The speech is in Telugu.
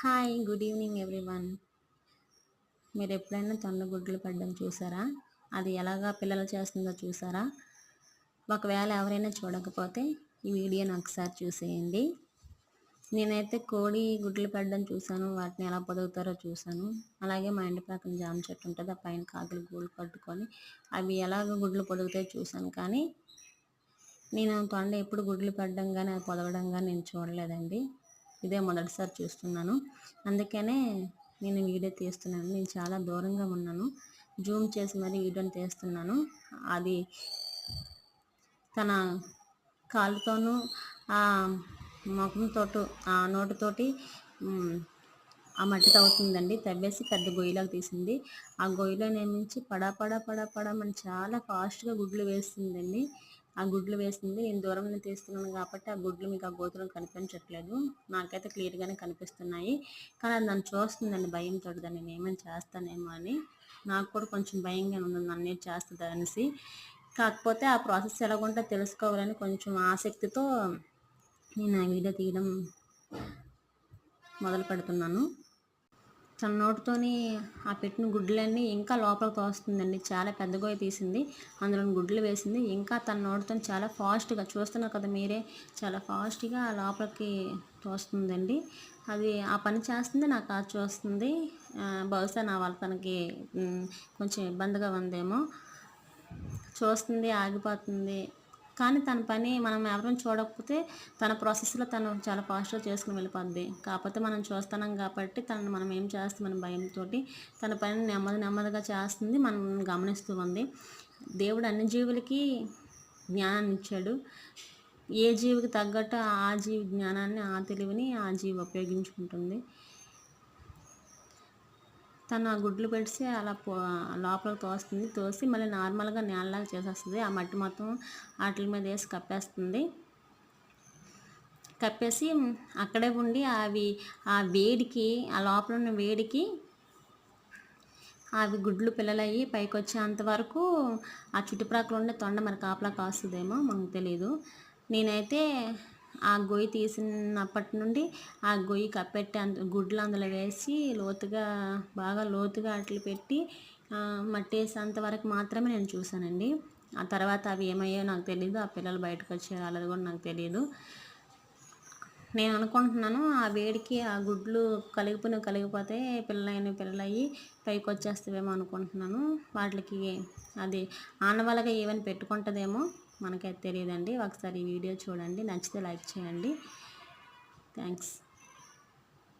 Hi good evening everyone. మీరు ఎప్పుడైనా తొండ గుడ్లు పడ్డం చూసారా? అది ఎలాగా పిల్లలు చేస్తుందో చూసారా? ఒకవేళ ఎవరైనా చూడకపోతే ఈ వీడియోని ఒకసారి చూసేయండి. నేనైతే కోడి గుడ్లు పడ్డం చూశాను వాటిని ఎలా పొదుగుతారో చూశాను అలాగే మా ఇంటి పక్కన జామ చెట్టు ఉంటుంది ఆ పైన కాకులు గూళ్ళు కట్టుకొని అవి ఎలాగ గుడ్లు పొదుగుతాయో చూశాను కానీ నేను తొండ ఎప్పుడు గుడ్లు పడ్డం కానీ అది పొదగడం కానీ నేను చూడలేదండి. ఇదే మొదటిసారి చూస్తున్నాను. అందుకనే నేను వీడియో తీస్తున్నాను. నేను చాలా దూరంగా ఉన్నాను. జూమ్ చేసి మరీ వీడియోని తీస్తున్నాను. అది తన కాలుతోనూ ఆ ముఖంతో ఆ నోటితోటి ఆ మట్టి తవ్వుతుందండి. తవ్వేసి పెద్ద గొయ్యిలోకి తీసింది. ఆ గొయ్యిలో నేమించి పడా పడా పడా పడా మన చాలా ఫాస్ట్గా గుడ్లు వేస్తుందండి. ఆ గుడ్లు వేసింది. నేను దూరంలో తీస్తున్నాను కాబట్టి ఆ గుడ్లు మీకు ఆ గోతులు కనిపించట్లేదు. నాకైతే క్లియర్గానే కనిపిస్తున్నాయి. కానీ అది నన్ను చూస్తుందండి భయంతో దాన్ని నేను ఏమైనా చేస్తానేమో అని. నాకు కూడా కొంచెం భయంగా ఉంది నన్ను చేస్తుంది అనేసి. కాకపోతే ఆ ప్రాసెస్ ఎలాగుంటే తెలుసుకోవాలని కొంచెం ఆసక్తితో నేను ఆ వీడియో తీయడం మొదలు పెడుతున్నాను తన నోటితోని ఆ పెట్టిన గుడ్లన్నీ ఇంకా లోపలికి తోస్తుందండి. చాలా పెద్దగా తీసింది. అందులో గుడ్లు వేసింది. ఇంకా తన నోటితో చాలా ఫాస్ట్గా చూస్తున్నారు కదా మీరే చాలా ఫాస్ట్గా లోపలికి తోస్తుందండి. అది ఆ పని చేస్తుంది నాకు అది చూస్తుంది. బహుశా నా వాళ్ళ తనకి కొంచెం ఇబ్బందిగా ఉందేమో. చూస్తుంది ఆగిపోతుంది. కానీ తన పని మనం ఎవరూ చూడకపోతే తన ప్రాసెస్లో తను చాలా ఫాస్ట్గా చేసుకుని వెళ్ళిపోద్ది. కాకపోతే మనం చూస్తున్నాం కాబట్టి తనను మనం ఏం చేస్తామని భయంతో తన పని నెమ్మది నెమ్మదిగా చేస్తుంది. మనం గమనిస్తూ ఉంది. దేవుడు అన్ని జీవులకి జ్ఞానాన్ని ఇచ్చాడు. ఏ జీవికి తగ్గట్టు ఆ జీవి జ్ఞానాన్ని ఆ తెలివిని ఆ జీవి ఉపయోగించుకుంటుంది. తను ఆ గుడ్లు పెడితే అలా పో లోపలికి తోస్తుంది. తోసి మళ్ళీ నార్మల్గా నేలలాగా చేసేస్తుంది. ఆ మట్టి మొత్తం వాటిల మీద వేసి కప్పేస్తుంది. కప్పేసి అక్కడే ఉండి అవి ఆ వేడికి ఆ లోపల ఉన్న వేడికి అవి గుడ్లు పిల్లలయ్యి పైకి వచ్చేంత వరకు ఆ చుట్టుప్రక్కల ఉండే తొండ మరి కాపలా కాస్తుందేమో మనకు తెలియదు నేనైతే ఆ గొయ్యి తీసినప్పటి నుండి ఆ గొయ్యి కప్పెట్టి అంత గుడ్లు అందులో వేసి లోతుగా బాగా లోతుగా అట్లు పెట్టి మట్టేసేంత వరకు మాత్రమే నేను చూశానండి. ఆ తర్వాత అవి ఏమయ్యో నాకు తెలియదు ఆ పిల్లలు బయటకు వచ్చారు అలా కూడా నాకు తెలియదు నేను అనుకుంటున్నాను ఆ వేడికి ఆ గుడ్లు కలిగిపోయిన కలిగిపోతే పిల్లలైన పిల్లలయ్యి పైకి వచ్చేస్తావేమో అనుకుంటున్నాను. వాటికి అది ఆనవాళ్ళగా ఏమైనా పెట్టుకుంటుందేమో. మనకైతే తెలియదండి. ఒకసారి ఈ వీడియో చూడండి. నచ్చితే లైక్ చేయండి. థ్యాంక్స్.